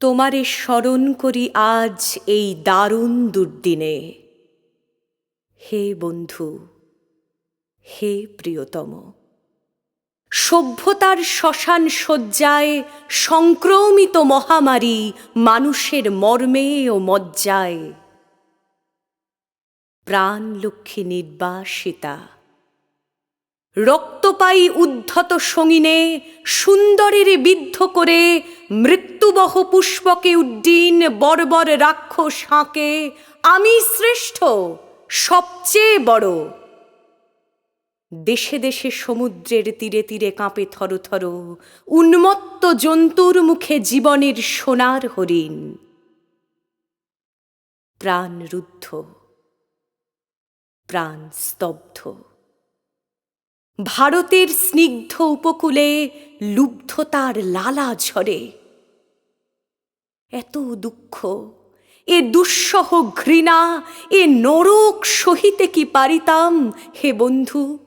তোমারে স্মরণ করি আজ এই দারুণ দুর্দিনে। হে বন্ধু, হে প্রিয়তম, সভ্যতার শ্মশান শয্যায় সংক্রমিত মহামারী মানুষের মর্মে ও মজ্জায়। প্রাণ লক্ষ্মী নির্বাসিতা, রক্তপায়ী উদ্ধত সঙ্গিনে সুন্দরের বিদ্ধ করে মৃত্যুবহ পুষ্পকে উড্ডীন বর্বর রাক্ষস হাঁকে। আমি শ্রেষ্ঠ, সবচেয়ে বড়। দেশে দেশে সমুদ্রের তীরে তীরে কাঁপে থর থর। উন্মত্ত জন্তুর মুখে জীবনের সোনার হরিণ। প্রাণ রুদ্ধ, প্রাণ স্তব্ধ। ভারতের স্নিগ্ধ উপকূলে লুব্ধতার লালা ঝরে। এত দুঃখ, এ দুঃসহ ঘৃণা, এ নরক সহিতে কি পারিতাম? হে বন্ধু,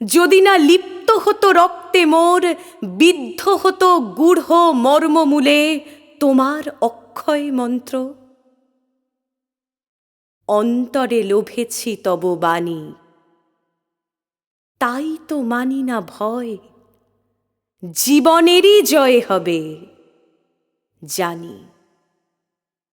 যদি না লিপ্ত হতো রক্তে মোর, বিদ্ধ হতো গূঢ় মর্মমূলে, তোমার অক্ষয় মন্ত্র। অন্তরে লোভেছি তব বাণী। তাই তো মানি না ভয়। জীবনেরই জয় হবে, জানি।